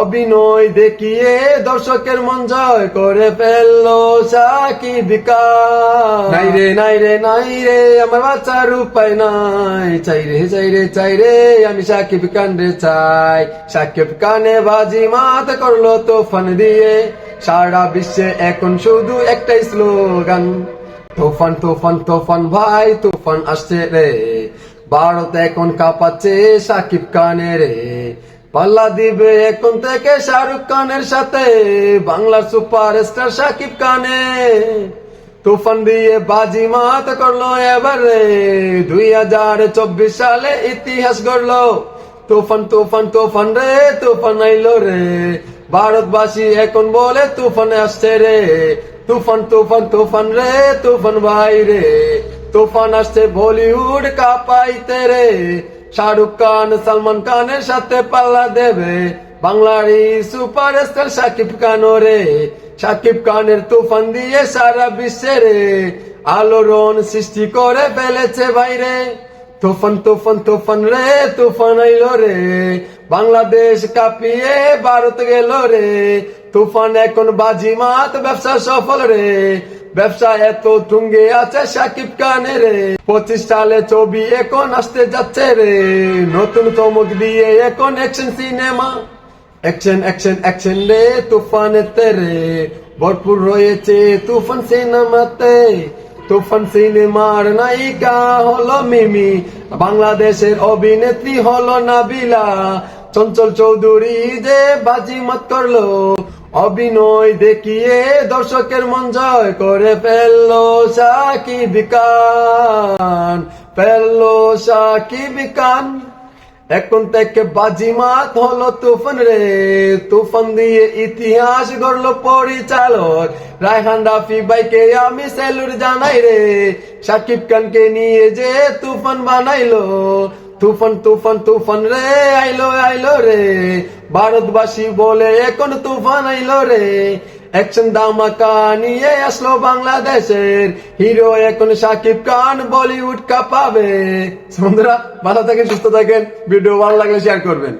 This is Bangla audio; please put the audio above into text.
অভিনয় দেখিয়ে দর্শকের মন জয় করে ফেলল সাকিব নাই রে। নাই রে নাই রে আমার বাচ্চার উপায় নাই। চাই রে চাই রে চাই রে আমি সাকিব খান রে চাই। সাকিব কানে বাজি মাত করল তোফান দিয়ে। সারা বিশ্বে এখন শুধু একটাই স্লোগান। তোফান তোফান তোফান ভাই তোফান আসছে রে। ভারত এখন কাঁপাচ্ছে সাকিব কানে রে। পাল্লা দিবে এখন থেকে শাহরুখ খানের সাথে, বাংলার সুপারস্টার সাকিব খানে। তুফান দিয়ে বাজি মাত করল এবারে, দুই হাজার চব্বিশ সালে ইতিহাস গড়লো। তুফান তুফান তুফান রে, তুফান আইলো রে। ভারতবাসী এখন বলে তুফান আসছে রে। তুফান তুফান তুফান রে, তুফান ভাই রে। তুফান আসছে বলিউড কাপাইতে রে। শাহরুখ খান, সালমান খানের সাথে পাল্লা দেবে। বাংলার সুপার স্টার সাকিব খান রে। সাকিব খানের তুফান দিয়ে সারা বিশ্বে রে। আলোড়ন সৃষ্টি করে ফেলেছে বাইরে। তুফান তুফান তুফান রে, তুফান আইলো রে। বাংলাদেশ কাঁপিয়ে ভারত গেল রে। তুফান এখন বাজি মাত ব্যবসা সফল রে। ব্যবসা এত তুঙ্গে আছে সাকিব খানের রে। পঁচিশ সালে ছবি এখন আসতে যাচ্ছে রে। নতুন চমক দিয়ে এখন action cinema action action action রে তুফানেতে রে। ভরপুর রয়েছে তুফান সিনেমাতে। তুফান সিনেমার নায়িকা হলো মিমি। বাংলাদেশের অভিনেত্রী হলো নাবিলা। চঞ্চল চৌধুরী যে বাজিমত করল। অভিনয় দেখিয়ে দর্শকের মন জয় করে ফেলল সাকিব খান। ফেলল সাকিব খান। এখন থেকে বাজিমাত হলো তুফান রে। তুফান দিয়ে ইতিহাস গড়লো পরিচালক। রায়হান রাফি ভাইকে আমি সেলুর জানাই রে। সাকিব খানকে নিয়ে যে তুফান বানাইলো। তুফান তুফান তুফান রে, আইলো আইলো রে। ভারতবাসী বলে এখন তুফান আইলো রে। অ্যাকশন দামাকা নিয়ে আসলো বাংলাদেশের। হিরো এখন সাকিব খান বলিউড কাপাবে। বন্ধুরা ভালো থাকেন, সুস্থ থাকেন। ভিডিও ভালো লাগলে শেয়ার করবেন।